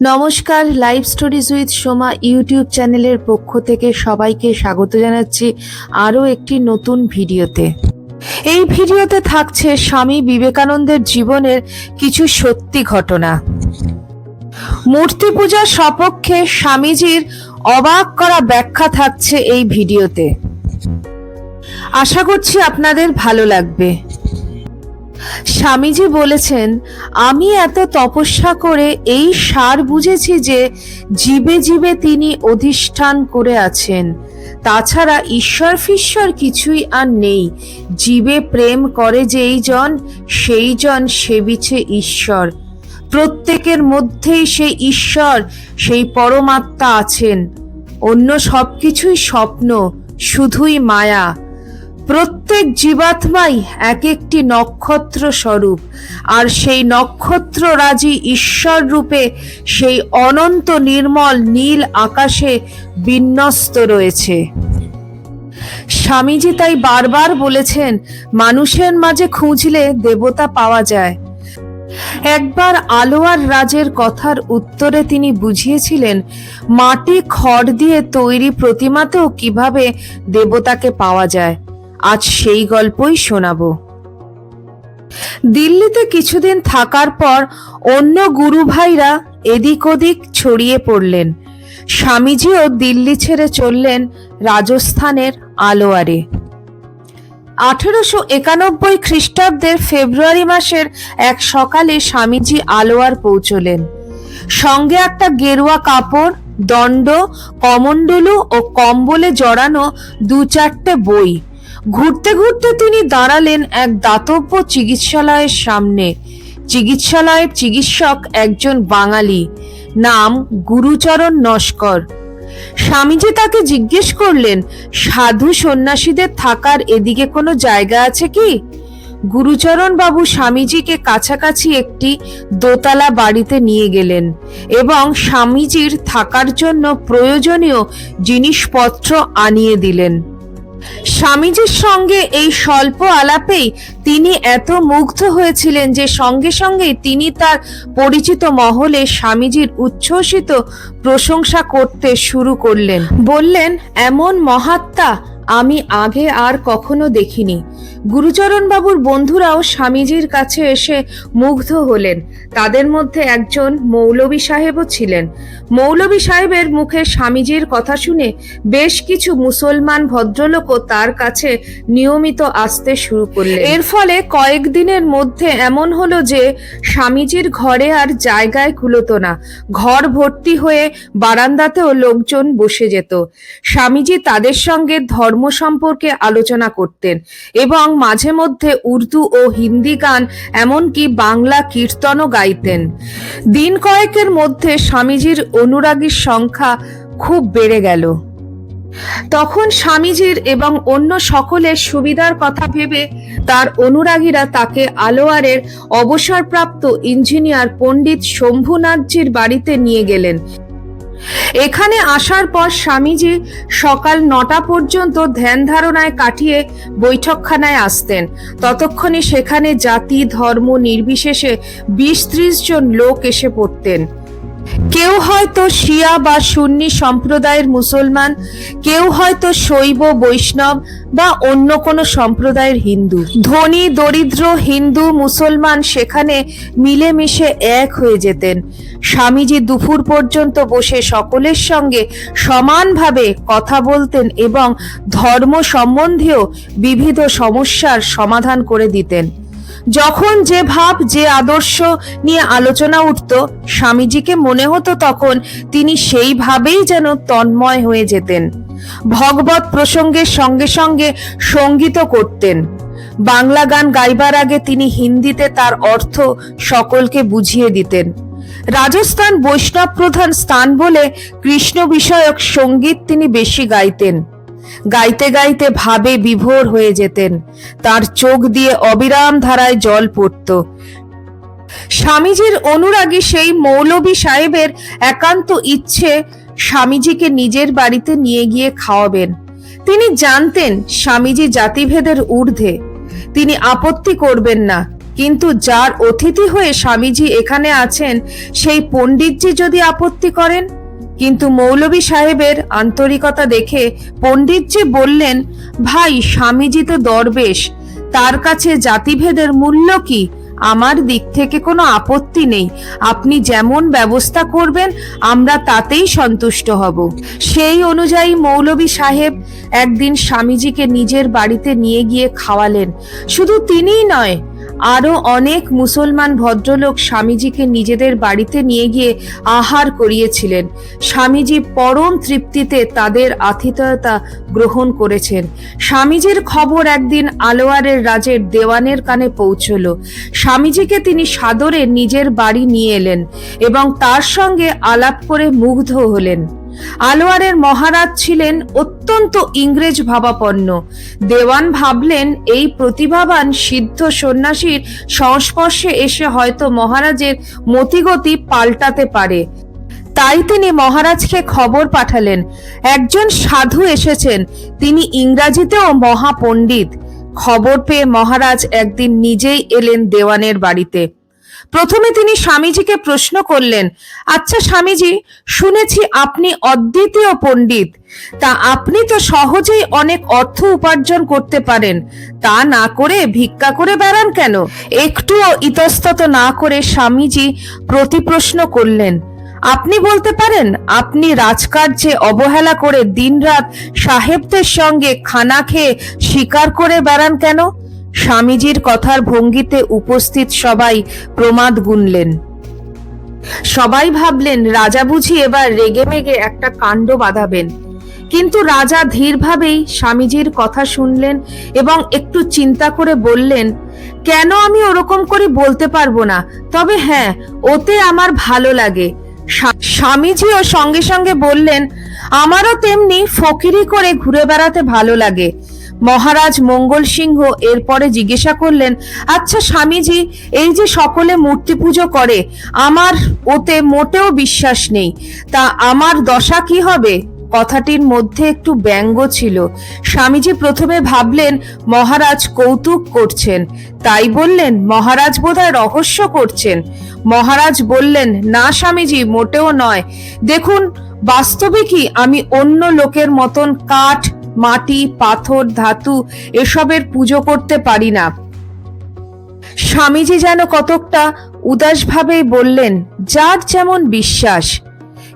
নমস্কার live stories with Soma YouTube চ্যানেলের পক্ষ থেকে সবাইকে স্বাগত জানাচ্ছি আরও একটি নতুন ভিডিওতে। এই ভিডিওতে থাকছে স্বামী বিবেকানন্দের জীবনের কিছু সত্যি ঘটনা। মূর্তি পূজার সপক্ষে স্বামীজির অবাক করা ব্যাখ্যা থাকছে এই ভিডিওতে। আশা করছি আপনাদের ভালো লাগবে। স্বামীজি বলেছেন, আমি এত তপস্যা করে এই সার বুঝেছি যে জীবে জীবে তিনি অধিষ্ঠান করে আছেন। তাছাড়া ঈশ্বর ফিশ্বর কিছুই আর নেই। জীবে প্রেম করে যেই জন, সেই জন সেবিছে ঈশ্বর। প্রত্যেকের মধ্যেই সেই ঈশ্বর, সেই পরমাত্মা আছেন। অন্য সবকিছুই স্বপ্ন, শুধুই মায়া। প্রত্যেক জীবাত্মাই এক একটি নক্ষত্র স্বরূপ আর সেই নক্ষত্র রাজি ঈশ্বর রূপে সেই অনন্ত নির্মল নীল আকাশে বিন্যস্ত রয়েছে। স্বামীজি তাই বারবার বলেছেন, মানুষের মাঝে খুঁজলে দেবতা পাওয়া যায়। একবার আলোয়ার রাজের কথার উত্তরে তিনি বুঝিয়েছিলেন, মাটি খড় দিয়ে তৈরি প্রতিমাতেও কীভাবে দেবতাকে পাওয়া যায়? আজ সেই গল্পই শোনাবো। দিল্লিতে কিছুদিন থাকার পর অন্য গুরু ভাইরা এদিক ওদিক ছড়িয়ে পড়লেন। স্বামীজিও দিল্লি ছেড়ে চললেন রাজস্থানের আলোয়ারে। আঠেরোশো একানব্বই খ্রিস্টাব্দের ফেব্রুয়ারি মাসের এক সকালে স্বামীজি আলোয়ার পৌঁছলেন। সঙ্গে একটা গেরুয়া কাপড়, দণ্ড, কমণ্ডলু ও কম্বলে জড়ানো দু চারটে বই। ঘুরতে ঘুরতে তিনি দাঁড়ালেন এক দাতব্য চিকিৎসালয়ের সামনে। চিকিৎসালয়ের চিকিৎসক একজন বাঙালি। নাম গুরুচরণ নস্কর। স্বামীজি তাকে জিজ্ঞেস করলেন, সাধু সন্ন্যাসীদের থাকার এদিকে কোনো জায়গা আছে কি? গুরুচরণ বাবু স্বামীজিকে কাছাকাছি একটি দোতলা বাড়িতে নিয়ে গেলেন এবং স্বামীজির থাকার জন্য প্রয়োজনীয় জিনিসপত্র আনিয়ে দিলেন। স্বামীজির সঙ্গে এই স্বল্প আলাপেই তিনি এত মুগ্ধ হয়েছিলেন যে সঙ্গে সঙ্গেই তিনি তার পরিচিত মহলে স্বামীজির উচ্ছ্বসিত প্রশংসা করতে শুরু করলেন। বললেন, এমন মহাত্মা আমি আগে আর কখনো দেখিনি। গুরুচরণ বাবুর বন্ধুরাও স্বামীজির কাছে এসে মুগ্ধ হলেন। তাদের মধ্যে একজন মৌলবী সাহেবও ছিলেন। মৌলবী সাহেবের মুখে স্বামীজির কথা শুনে বেশ কিছু মুসলমান ভদ্রলোকও তার কাছে নিয়মিত আসতে শুরু করলেন। এর ফলে কয়েকদিনের মধ্যে এমন হলো যে স্বামীজির ঘরে আর জায়গায় কুলোতো না। ঘর ভর্তি হয়ে বারান্দাতেও লোকজন বসে যেত। স্বামীজি তাদের সঙ্গে ধর্ম সম্পর্কে আলোচনা করতেন এবং মাঝে মধ্যে উর্দু ও হিন্দি গান, এমনকি বাংলা কীর্তনও গাইতেন। দিন কয়েকের মধ্যে স্বামীজির অনুরাগীর সংখ্যা খুব বেড়ে গেল। তখন স্বামীজির এবং অন্য সকলের সুবিধার কথা ভেবে তার অনুরাগীরা তাকে আলোয়ারের অবসরপ্রাপ্ত ইঞ্জিনিয়ার পণ্ডিত শম্ভুনাথজির বাড়িতে নিয়ে গেলেন। এখানে আসার পর স্বামীজি সকাল নটা পর্যন্ত ধ্যান ধারণায় কাটিয়ে বৈঠকখানায় আসতেন। ততক্ষণে সেখানে জাতি, ধর্ম নির্বিশেষে বিশ ত্রিশ জন লোক এসে পড়তেন। কেউ হয়তো শিয়া বা সুন্নি সম্প্রদায়ের মুসলমান, কেউ হয়তো শৈব, বৈষ্ণব বা অন্য কোনো সম্প্রদায়ের হিন্দু। ধনী, দরিদ্র, হিন্দু, মুসলমান সেখানে মিলেমিশে এক হয়ে যেতেন। স্বামীজি দুপুর পর্যন্ত বসে সকলের সঙ্গে সমানভাবে কথা বলতেন এবং ধর্ম সম্বন্ধীয় বিবিধ সমস্যার সমাধান করে দিতেন। যখন যে ভাব, যে আদর্শ নিয়ে আলোচনা উঠত, স্বামীজিকে মনে হতো তখন তিনি সেইভাবেই যেন তন্ময় হয়ে যেতেন। ভগবত প্রসঙ্গের সঙ্গে সঙ্গে সংগীত করতেন। বাংলা গান গাইবার আগে তিনি হিন্দিতে তার অর্থ সকলকে বুঝিয়ে দিতেন। রাজস্থান বৈষ্ণব প্রধান স্থান বলে কৃষ্ণ বিষয়ক সংগীত তিনি বেশি গাইতেন। গাইতে গাইতে ভাবে বিভোর হয়ে যেতেন। তার চোখ দিয়ে অবিরাম ধারায় জল পড়ত। স্বামীজির অনুরাগী সেই মৌলবী সাহেবের একান্ত ইচ্ছে স্বামীজিকে নিজের বাড়িতে নিয়ে গিয়ে খাওয়াবেন। তিনি জানতেন স্বামীজি জাতিভেদের ঊর্ধ্বে। তিনি আপত্তি করবেন না, কিন্তু যার অতিথি হয়ে স্বামীজি এখানে আছেন, সেই পণ্ডিতজি যদি আপত্তি করেন। কিন্তু মৌলবী সাহেবের আন্তরিকতা দেখে পণ্ডিতজি বললেন, ভাই, স্বামীজি তো দরবেশ। তার কাছে জাতিভেদের মূল্য কি? আমার দিক থেকে কোনো আপত্তি নেই। আপনি যেমন ব্যবস্থা করবেন, আমরা তাতেই সন্তুষ্ট হব। সেই অনুযায়ী মৌলবী সাহেব একদিন স্বামীজিকে নিজের বাড়িতে নিয়ে গিয়ে খাওয়ালেন। শুধু তিনিই নয় আরও অনেক মুসলমান ভদ্রলোক স্বামীজিকে নিজেদের বাড়িতে নিয়ে গিয়ে আহার করিয়েছিলেন। স্বামীজি পরম তৃপ্তিতে তাদের আতিথেয়তা গ্রহণ করেছেন। স্বামীজির খবর একদিন আলোয়ারের রাজের দেওয়ানের কানে পৌঁছল। স্বামীজিকে তিনি সাদরে নিজের বাড়ি নিয়ে এলেন এবং তার সঙ্গে আলাপ করে মুগ্ধ হলেন। আলোয়ারের মহারাজ ছিলেন অত্যন্ত ইংরেজ ভাবাপন্ন। দেওয়ান ভাবলেন, এই প্রতিভাবান সিদ্ধ সন্ন্যাসীর সংস্পর্শে এসে হয়তো মহারাজের মতিগতি পাল্টাতে পারে। তাই তিনি মহারাজকে খবর পাঠালেন, একজন সাধু এসেছেন, তিনি ইংরাজিতেও মহাপণ্ডিত। খবর পেয়ে মহারাজ একদিন নিজেই এলেন দেওয়ানের বাড়িতে। প্রথমে তিনি স্বামীজিকে প্রশ্ন করলেন আচ্ছা স্বামীজি, শুনেছি আপনি অদ্বিতীয় পণ্ডিত। তা আপনি তো সহজেই অনেক অর্থ উপার্জন করতে পারেন। তা না করে ভিক্ষা করে বেড়ান কেন? একটুও ইতস্তত না করে স্বামীজি প্রতিপ্রশ্ন করলেন, আপনি বলতে পারেন, আপনি রাজকার্যে অবহেলা করে দিনরাত সাহেবদের সঙ্গে খানা খেয়ে শিকার করে বেড়ান কেন? স্বামীজির কথার ভঙ্গিতে উপস্থিত সবাই প্রমাদ গুনলেন। সবাই ভাবলেন, রাজা বুঝি এবার রেগে মেগে একটা কাণ্ড বাঁধাবেন। কিন্তু রাজা ধীরভাবেই স্বামীজির কথা শুনলেন এবং একটু চিন্তা করে বললেন, কেন আমি ওরকম করে বলতে পারব না? তবে হ্যাঁ ওতে আমার ভালো লাগে। স্বা- স্বামীজিও সঙ্গে সঙ্গে বললেন, আমারও তেমনি ফকিরি করে ঘুরে বেড়াতে ভালো লাগে। মহারাজ মঙ্গল সিংহ এরপরে জিজ্ঞাসা করলেন আচ্ছা স্বামীজি, এই যে সকলে মূর্তি পুজো করে, আমার ওতে মোটেও বিশ্বাস নেই। তা আমার দশা কি হবে? কথাটির মধ্যে একটু ব্যঙ্গ ছিল। স্বামীজি প্রথমে ভাবলেন, মহারাজ কৌতুক করছেন। তাই বললেন, মহারাজ বোধহয় রহস্য করছেন। মহারাজ বললেন, না স্বামীজি, মোটেও নয়। দেখুন, বাস্তবে কি আমি অন্য লোকের মতন কাঠ মাটি, পাথর, ধাতু এসবের পুজো করতে পারি না। স্বামীজি যেন কতকটা উদাসভাবেই বললেন, যার যেমন বিশ্বাস।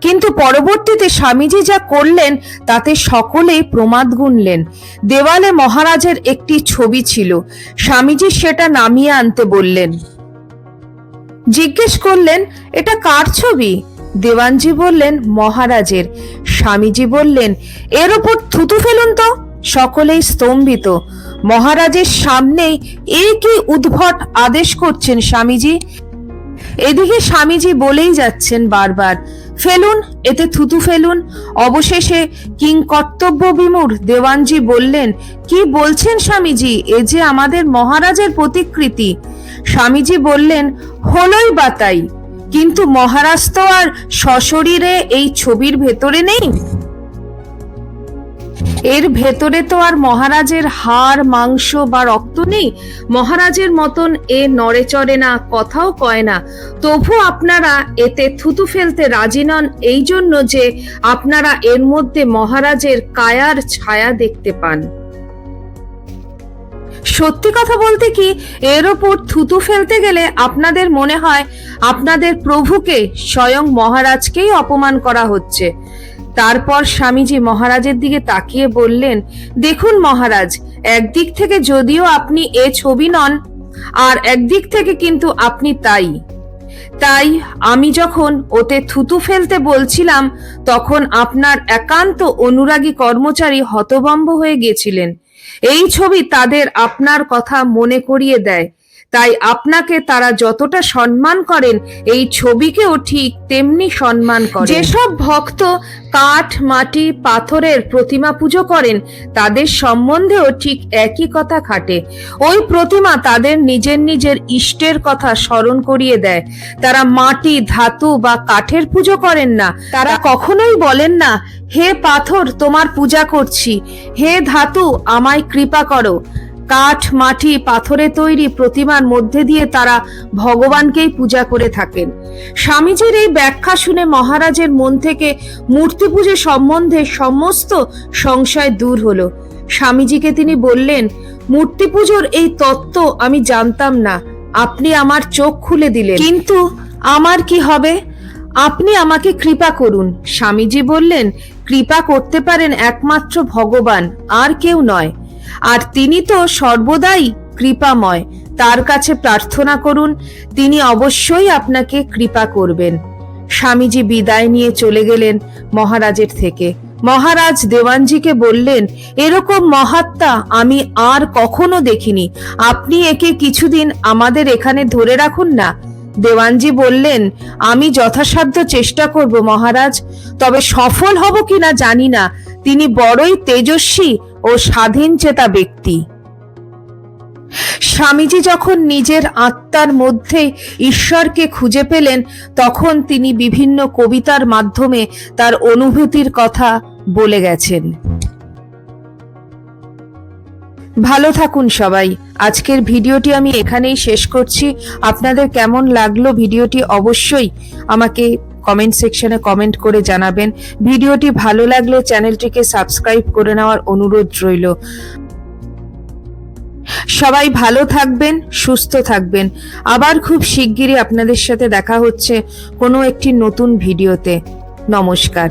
কিন্তু পরবর্তীতে স্বামীজি যা করলেন, তাতে সকলেই প্রমাদ গুনলেন। দেওয়ালে মহারাজের একটি ছবি ছিল। স্বামীজি সেটা নামিয়ে আনতে বললেন। জিজ্ঞেস করলেন, এটা কার ছবি? দেওয়ানজি বললেন, মহারাজের। স্বামীজি বললেন, এর ওপর থুতু ফেলুন তো, সকলেই স্তম্ভিত। মহারাজের সামনেই এ কি উদ্ভট আদেশ করছেন স্বামীজি। এদিকে স্বামীজি বলেই যাচ্ছেন বারবার, ফেলুন, এতে থুতু ফেলুন। অবশেষে কিং কর্তব্য বিমূর দেওয়ানজি বললেন, কি বলছেন স্বামীজি? এ যে আমাদের মহারাজের প্রতিকৃতি। স্বামীজি বললেন, হলোই বাতাই কিন্তু মহারাজ তো আর সশরীরে এই ছবির ভেতরে নেই। এর ভেতরে তো আর মহারাজের হাড়, মাংস বা রক্ত নেই। মহারাজের মতন এ নড়ে চড়ে না, কথাও কয় না। তবু আপনারা এতে থুতু ফেলতে রাজি নন এই জন্য যে আপনারা এর মধ্যে মহারাজের কায়ার ছায়া দেখতে পান। সত্যি কথা বলতে কি, এর ওপর থুতু ফেলতে গেলে আপনাদের মনে হয় আপনাদের প্রভুকে স্বয়ং মহারাজকেই অপমান করা হচ্ছে। তারপর স্বামীজি মহারাজের দিকে তাকিয়ে বললেন, দেখুন মহারাজ, একদিক থেকে যদিও আপনি এ ছবি নন, আর একদিক থেকে কিন্তু আপনি তাই। তাই আমি যখন ওতে থুতু ফেলতে বলছিলাম, তখন আপনার একান্ত অনুরাগী কর্মচারী হতভম্ব হয়ে গেছিলেন। এই ছবি তাদের আপনার কথা মনে করিয়ে দেয়। তাই আপনাকে তারা যতটা সম্মান করেন, এই ছবিকেও ঠিক তেমনি সম্মান করেন। যেসব ভক্ত কাঠ, মাটি, পাথরের প্রতিমা পুজো করেন, তাদের সম্বন্ধেও ঠিক একই কথা খাটে। ওই প্রতিমা তাদের নিজের নিজের ইষ্টের কথা স্মরণ করিয়ে দেয়। তারা মাটি, ধাতু বা কাঠের পুজো করেন না। তারা কখনোই বলেন না, হে পাথর, তোমার পূজা করছি। হে ধাতু, আমায় কৃপা করো। কাঠ, মাটি পাথরে তৈরি প্রতিমার মধ্যে দিয়ে তারা ভগবানকেই পূজা করে থাকেন। স্বামীজির এই ব্যাখ্যা শুনে মহারাজের মন থেকে মূর্তি পুজো সম্বন্ধে সমস্ত সংশয় দূর হলো। স্বামীজিকে তিনি বললেন, মূর্তি পুজোর এই তত্ত্ব আমি জানতাম না। আপনি আমার চোখ খুলে দিলেন। কিন্তু আমার কি হবে? আপনি আমাকে কৃপা করুন। স্বামীজি বললেন, কৃপা করতে পারেন একমাত্র ভগবান, আর কেউ নয়। আর তিনি তো সর্বদাই কৃপাময়। তার কাছে প্রার্থনা করুন, তিনি অবশ্যই আপনাকে কৃপা করবেন। স্বামীজি বিদায় নিয়ে চলে গেলেন মহারাজের থেকে। মহারাজ দেওয়ানজিকে বললেন, এরকম মহাত্মা আমি আর কখনো দেখিনি। আপনি একে কিছুদিন আমাদের এখানে ধরে রাখুন না। দেওয়ানজি বললেন, আমি যথাসাধ্য চেষ্টা করব মহারাজ, তবে সফল হব কিনা জানি না। তিনি বড়ই তেজস্বী ও স্বাধীন চেতা ব্যক্তি। স্বামীজি যখন নিজের আত্মার মধ্যে ঈশ্বরকে খুঁজে পেলেন, তখন তিনি বিভিন্ন কবিতার মাধ্যমে তার অনুভূতির কথা বলে গেছেন। ভালো থাকুন সবাই। আজকের ভিডিওটি আমি এখানেই শেষ করছি। আপনাদের কেমন লাগল ভিডিওটি অবশ্যই আমাকে কমেন্ট সেকশনে কমেন্ট করে জানাবেন। ভিডিওটি ভালো লাগলে চ্যানেলটিকে সাবস্ক্রাইব করে নেওয়ার অনুরোধ রইল। সবাই ভালো থাকবেন, সুস্থ থাকবেন। আবার খুব শিগগিরই আপনাদের সাথে দেখা হচ্ছে কোনো একটি নতুন ভিডিওতে। নমস্কার।